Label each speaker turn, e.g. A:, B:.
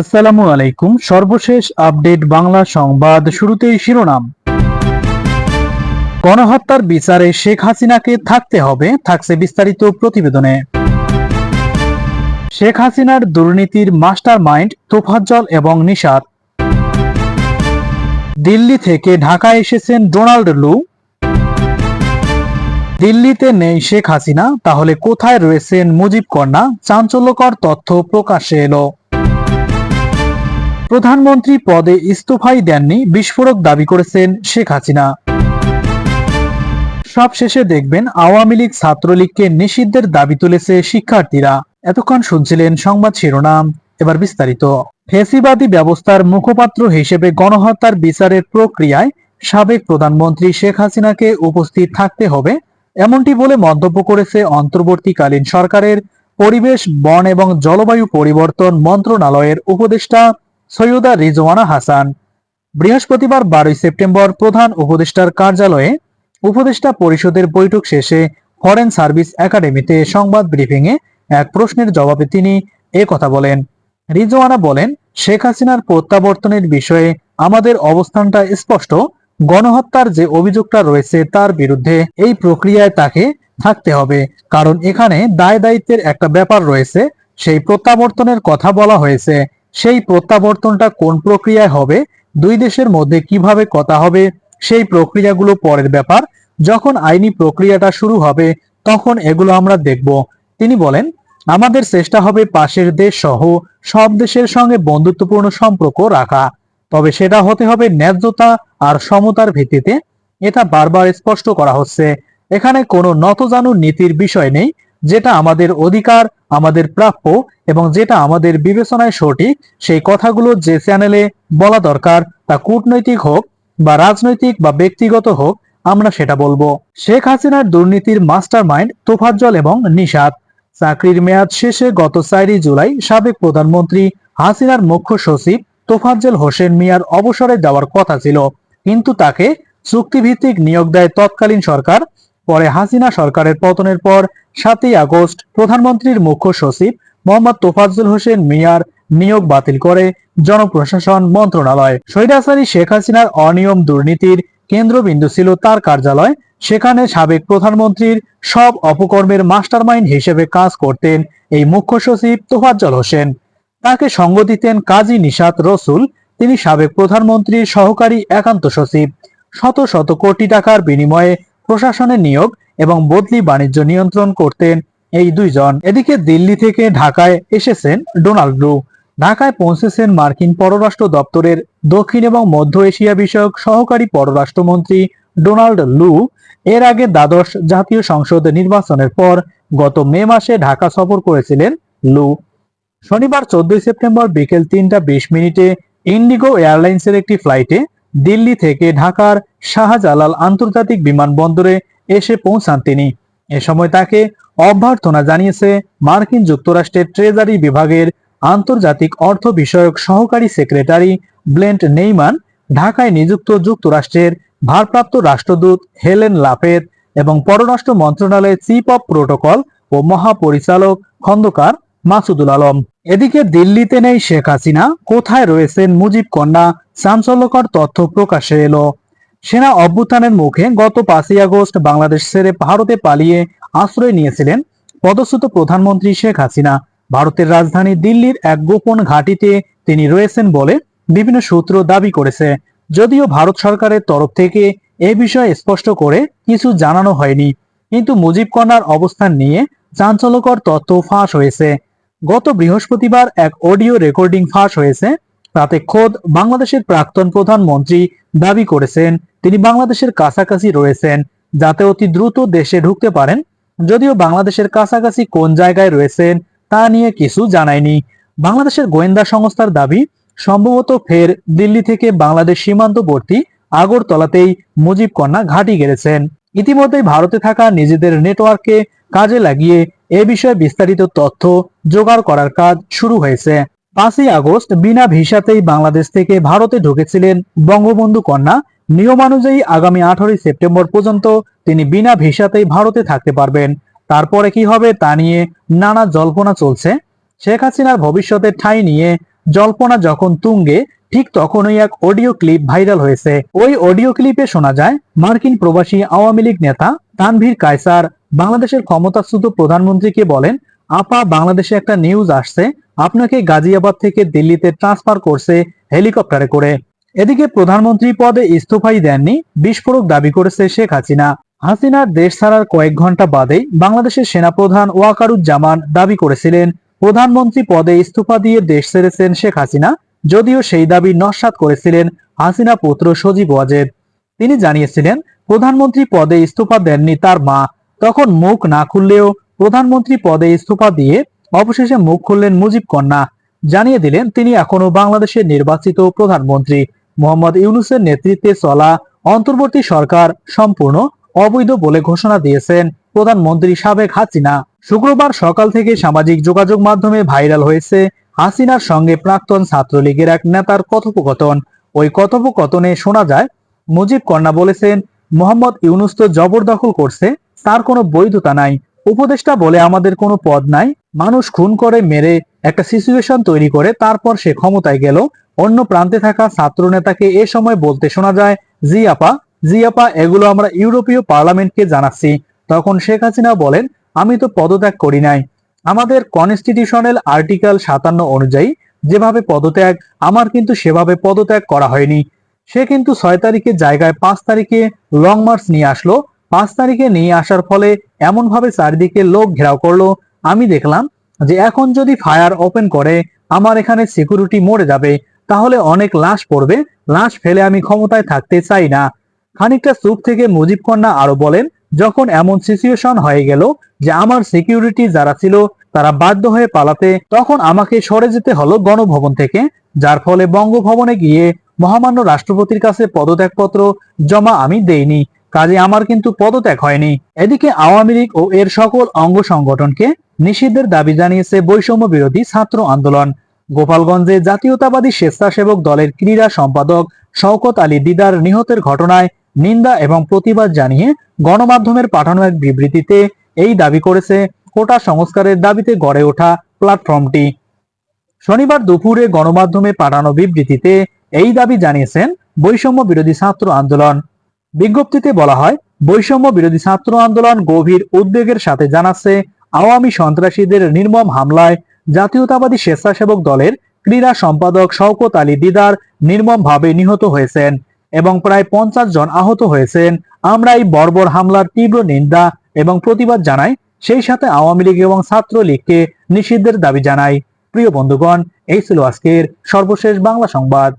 A: আসসালামু আলাইকুম। সর্বশেষ আপডেট বাংলা সংবাদ শুরুতেই শিরোনাম। গণহত্যার বিচারে শেখ হাসিনাকে থাকতে হবে, থাকছে বিস্তারিত প্রতিবেদনে। শেখ হাসিনার দুর্নীতির মাস্টার মাইন্ড তোফাজ্জল এবং নিশাত। দিল্লি থেকে ঢাকায় এসেছেন ডোনাল্ড লু। দিল্লিতে নেই শেখ হাসিনা, তাহলে কোথায় রয়েছেন মুজিব কন্যা? চাঞ্চল্যকর তথ্য প্রকাশ্যে এলো। প্রধানমন্ত্রী পদে ইস্তফাই দেননি বিস্ফোরক দাবি করেছেন শেখ হাসিনা। সব শেষে দেখবেন আওয়ামী লীগ ছাত্রলীগকে নিষিদ্ধের দাবি তুলেছে শিক্ষার্থীরা। এতক্ষণ শুনছিলেন সংবাদ শিরোনাম, এবার বিস্তারিত। ফেসিবাদী ব্যবস্থার মুখপাত্র হিসেবে গণহত্যার বিচারের প্রক্রিয়ায় সাবেক প্রধানমন্ত্রী শেখ হাসিনাকে উপস্থিত থাকতে হবে, এমনটি বলে মন্তব্য করেছে অন্তর্বর্তীকালীন সরকারের পরিবেশ, বন এবং জলবায়ু পরিবর্তন মন্ত্রণালয়ের উপদেষ্টা সৈয়দা রিজওয়ানা হাসান। বৃহস্পতিবার বারোই সেপ্টেম্বর প্রধান উপদেষ্টার কার্যালয়ে উপদেষ্টা পরিষদের বৈঠক শেষে ফরেন সার্ভিস একাডেমিতে সংবাদ ব্রিফিংয়ে এক প্রশ্নের জবাবে তিনি এ কথা বলেন। রিজওয়ানা বলেন, শেখ হাসিনার প্রত্যাবর্তনের বিষয়ে আমাদের অবস্থানটা স্পষ্ট। গণহত্যার যে অভিযোগটা রয়েছে তার বিরুদ্ধে এই প্রক্রিয়ায় তাকে থাকতে হবে। কারণ এখানে দায় দায়িত্বের একটা ব্যাপার রয়েছে। সেই প্রত্যাবর্তনের কথা বলা হয়েছে। সেই প্রত্যাবর্তনটা কোন প্রক্রিয়ায় হবে, দুই দেশের মধ্যে কীভাবে কথা হবে, সেই প্রক্রিয়াগুলো পরের ব্যাপার। যখন আইনি প্রক্রিয়াটা শুরু হবে, তখন এগুলো আমরা দেখব। তিনি বলেন, আমাদের চেষ্টা হবে পাশের দেশ সহ সব দেশের সঙ্গে বন্ধুত্বপূর্ণ সম্পর্ক রাখা। তবে সেটা হতে হবে ন্যায্যতা আর সমতার ভিত্তিতে। এটা বারবার স্পষ্ট করা হচ্ছে। এখানে কোনো নতজানু নীতির বিষয় নেই। যেটা আমাদের অধিকার, আমাদের প্রাপ্য এবং যেটা আমাদের বিবেচনায় সঠিক, সেই কথাগুলো যে চ্যানেলে বলা দরকার, তা কূটনৈতিক হোক বা রাজনৈতিক বা ব্যক্তিগত হোক, আমরা সেটা বলব। শেখ হাসিনার দুর্নীতির মাস্টার মাইন্ড তোফাজ্জল এবং নিষাদ। চাকরির মেয়াদ শেষে গত চারই জুলাই সাবেক প্রধানমন্ত্রী হাসিনার মুখ্য সচিব তোফাজ্জল হোসেন মিয়ার অবসরে যাওয়ার কথা ছিল। কিন্তু তাকে চুক্তিভিত্তিক নিয়োগ দেয় তৎকালীন সরকার। পরে হাসিনা সরকারের পতনের পর সাতই আগস্ট প্রধানমন্ত্রীর মুখ্য সচিব মোহাম্মদ তোফাজ্জল হোসেন মিয়ার নিয়োগ বাতিল করে জনপ্রশাসন মন্ত্রণালয়। সৈরাসারি শেখ হাসিনার অনিয়ম দুর্নীতির কেন্দ্রবিন্দু ছিল তার কার্যালয়। সেখানে সাবেক প্রধানমন্ত্রীর সব অপকর্মের মাস্টারমাইন্ড হিসেবে কাজ করতেন এই মুখ্য সচিব তোফাজ্জল হোসেন। তাকে সঙ্গ দিতেন কাজী নিশাত রসুল। তিনি সাবেক প্রধানমন্ত্রীর সহকারী একান্ত সচিব। শত শত কোটি টাকার বিনিময়ে প্রশাসনের নিয়োগ এবং বদলি বাণিজ্য নিয়ন্ত্রণ করতেন এই দুইজন। এদিকে দিল্লি থেকে ঢাকায় এসেছেন ডোনাল্ড ট্রু ঢাকায় পৌঁছেছেন মার্কিন পররাষ্ট্র দপ্তরের দক্ষিণ এবং মধ্য এশিয়া বিষয়ক সহকারী পররাষ্ট্রমন্ত্রী ডোনাল্ড লু এর আগে দ্বাদশ জাতীয় সংসদ নির্বাচনের পর গত মে মাসে ঢাকা সফর করেছিলেন লু শনিবার চোদ্দই সেপ্টেম্বর বিকেল তিনটা বিশ মিনিটে ইন্ডিগো এয়ারলাইন্সের একটি ফ্লাইটে দিল্লি থেকে ঢাকার শাহজালাল আন্তর্জাতিক বিমানবন্দরে এসে পৌঁছান তিনি। এ সময় তাকে অভ্যর্থনা জানিয়েছে মার্কিন যুক্তরাষ্ট্রের ট্রেজারি বিভাগের আন্তর্জাতিক অর্থ বিষয়ক সহকারী সেক্রেটারি ব্লেন্ট নেইমান ঢাকায় নিযুক্ত যুক্তরাষ্ট্রের ভারপ্রাপ্ত রাষ্ট্রদূত হেলেন লাপেত এবং পররাষ্ট্র মন্ত্রণালয়ের চিফ অব প্রোটোকল ও মহাপরিচালক খন্দকার মাসুদুল আলম। এদিকে দিল্লিতে নেই শেখ হাসিনা, কোথায় রয়েছেন মুজিব কন্যা, চাঞ্চল্যকর তথ্য প্রকাশে এলো। সেনা অভ্যুত্থানের মুখে গত পাঁচই আগস্ট বাংলাদেশ ছেড়ে ভারতে পালিয়ে আশ্রয় নিয়েছিলেন পদচ্যুত প্রধানমন্ত্রী শেখ হাসিনা। ভারতের রাজধানী দিল্লির এক গোপন ঘাঁটিতে তিনি রয়েছেন বলে বিভিন্ন সূত্র দাবি করেছে। যদিও ভারত সরকারের তরফ থেকে এ বিষয়ে স্পষ্ট করে কিছু জানানো হয়নি, কিন্তু মুজিব কন্যার অবস্থান নিয়ে চাঞ্চল্যকর তথ্য ফাঁস হয়েছে। গত বৃহস্পতিবার এক অডিও রেকর্ডিং ফাঁস হয়েছে। তাতে খোদ বাংলাদেশের প্রাক্তন প্রধানমন্ত্রী দাবি করেছেন। তিনি বাংলাদেশের কাছাকাছি রয়েছেন, যাতে অতি দ্রুত দেশে ঢুকতে পারেন। যদিও বাংলাদেশের কাছাকাছি কোন জায়গায় রয়েছেন, তা নিয়ে কিছু জানায়নি। বাংলাদেশের গোয়েন্দা সংস্থার দাবি, সম্ভবত ফের দিল্লি থেকে বাংলাদেশ সীমান্তবর্তী আগরতলাতেই মুজিব কন্যা ঘাঁটি গেড়েছেন। ইতিমধ্যেই ভারতে থাকা নিজেদের নেটওয়ার্ককে কাজে লাগিয়ে এ বিষয়ে বিস্তারিত তথ্য জোগাড় করার কাজ শুরু হয়েছে। পাঁচই আগস্ট বিনা ভিসাতেই বাংলাদেশ থেকে ভারতে ঢুকেছিলেন বঙ্গবন্ধু কন্যা। নিয়মানুযায়ী আগামী আঠারোই সেপ্টেম্বর পর্যন্ত তিনি বিনা ভিসাতেই ভারতে থাকতে পারবেন। তারপরে কি হবে তা নিয়ে নানা জল্পনা চলছে। শেখ হাসিনার ভবিষ্যতের ঠাঁই নিয়ে জল্পনা যখন তুঙ্গে, ঠিক তখনই এক অডিও ক্লিপ ভাইরাল হয়েছে। ওই অডিও ক্লিপে শোনা যায়, মার্কিন প্রবাসী আওয়ামী লীগ নেতা তানভীর কায়সার বাংলাদেশের ক্ষমতাচ্যুত প্রধানমন্ত্রীকে বলেন আপা, বাংলাদেশে একটা নিউজ আসছে। আপনাকে গাজিয়াবাদ থেকে দিল্লিতে ট্রান্সফার করছে হেলিকপ্টারে করে। এদিকে প্রধানমন্ত্রী পদে ইস্তফাই দেননি, বিস্ফোরক দাবি করেছে শেখ হাসিনা। হাসিনার দেশ ছাড়ার কয়েক ঘণ্টা বাদেই বাংলাদেশের সেনাপ্রধান ওয়াকারুজ্জামান দাবি করেছিলেন, প্রধানমন্ত্রী পদে ইস্তফা দিয়ে দেশ ছেড়েছেন শেখ হাসিনা, যদিও সেই দাবি নস্যাৎ করেছিলেন হাসিনা পুত্র সজীব ওয়াজেদ। তিনি জানিয়েছিলেন, প্রধানমন্ত্রী পদে ইস্তফা দেননি তার মা, তখন মুখ না খুললেও প্রধানমন্ত্রী পদে ইস্তফা দিয়ে অবশেষে মুখ খুললেন মুজিব কন্যা। জানিয়ে দিলেন, তিনি এখনও বাংলাদেশের নির্বাচিত প্রধানমন্ত্রী। মোহাম্মদ ইউনুসের নেতৃত্বে চলা অন্তর্বর্তী সরকার সম্পূর্ণ অবৈধ বলে ঘোষণা দিয়েছেন প্রধানমন্ত্রী সাবেক হাসিনা। শুক্রবার সকাল থেকে সামাজিক যোগাযোগ মাধ্যমে ভাইরাল হয়েছে হাসিনার সঙ্গে প্রাক্তন ছাত্রলীগের এক নেতার কথোপকথন। ওই কথোপকথনে শোনা যায়, মুজিব কন্যা বলেছেন, মোহাম্মদ ইউনুস তো জবরদখল করছে, তার কোনো বৈধতা নাই। উপদেষ্টা বলে আমাদের কোনো পদ নাই। মানুষ খুন করে, মেরে একটা সিচুয়েশন তৈরি করে, তারপর সে ক্ষমতায় গেল। অন্য প্রান্তে থাকা ছাত্র নেতাকে এ সময় বলতে শোনা যায়, জি আপা জি আপা, এগুলো আমরা ইউরোপীয় পার্লামেন্টকে জানাচ্ছি। তখন শেখ হাসিনা বলেন, আমি তো পদত্যাগ করি নাই। আমাদের কনস্টিটিউশনাল আর্টিকেল সাতান্ন অনুযায়ী যেভাবে পদত্যাগ, আমার কিন্তু সেভাবে পদত্যাগ করা হয়নি। সে কিন্তু ছয় তারিখে জায়গায় পাঁচ তারিখে লং মার্চ নিয়ে আসলো। পাঁচ তারিখে নিয়ে আসার ফলে এমন ভাবে চারিদিকে লোক ঘেরাও করল। আমি দেখলাম যে এখন যদি ফায়ার ওপেন করে, আমার এখানে সিকিউরিটি মরে যাবে, তাহলে অনেক লাশ পড়বে। লাশ ফেলে আমি ক্ষমতায় থাকতে চাই না। খানিকটা চুপ থেকে মুজিব কন্যা আরও বলেন, যখন এমন সিচুয়েশন হয়ে গেল যে আমার সিকিউরিটি যারা ছিল, তারা বাধ্য হয়ে পালাতে, তখন আমাকে সরে যেতে হলো গণভবন থেকে। যার ফলে বঙ্গভবনে গিয়ে মহামান্য রাষ্ট্রপতির কাছে পদত্যাগপত্র জমা আমি দেইনি। কাজে আমার কিন্তু পদত্যাগ হয়নি। এদিকে আওয়ামী লীগ ও এর সকল অঙ্গ সংগঠনকে নিষিদ্ধের দাবি জানিয়েছে বৈষম্য বিরোধী ছাত্র আন্দোলন। গোপালগঞ্জে জাতীয়তাবাদী স্বেচ্ছাসেবক দলের ক্রীড়া সম্পাদক শওকত আলী দিদার নিহতের ঘটনায় নিন্দা এবং প্রতিবাদ জানিয়ে গণমাধ্যমের পাঠানো এক বিবৃতিতে এই দাবি করেছে, কোটা সংস্কারের দাবিতে গড়ে ওঠা প্ল্যাটফর্মটি। শনিবার দুপুরে গণমাধ্যমে পাঠানো বিবৃতিতে এই দাবি জানিয়েছেন বৈষম্য বিরোধী ছাত্র আন্দোলন। বিজ্ঞপ্তিতে বলা হয়, বৈষম্য বিরোধী ছাত্র আন্দোলন গভীর উদ্বেগের সাথে জানাচ্ছে, আওয়ামী সন্ত্রাসীদের নির্মম হামলায় জাতীয়তাবাদী স্বেচ্ছাসেবক দলের ক্রীড়া সম্পাদক শওকত আলী দিদার নির্মমভাবে নিহত হয়েছেন এবং প্রায় পঞ্চাশ জন আহত হয়েছেন। আমরা এই বর্বর হামলার তীব্র নিন্দা এবং প্রতিবাদ জানাই, সেই সাথে আওয়ামী লীগ এবং ছাত্র লীগকে নিষিদ্ধের দাবি জানাই। প্রিয় বন্ধুগণ, এই ছিল আজকের সর্বশেষ বাংলা সংবাদ।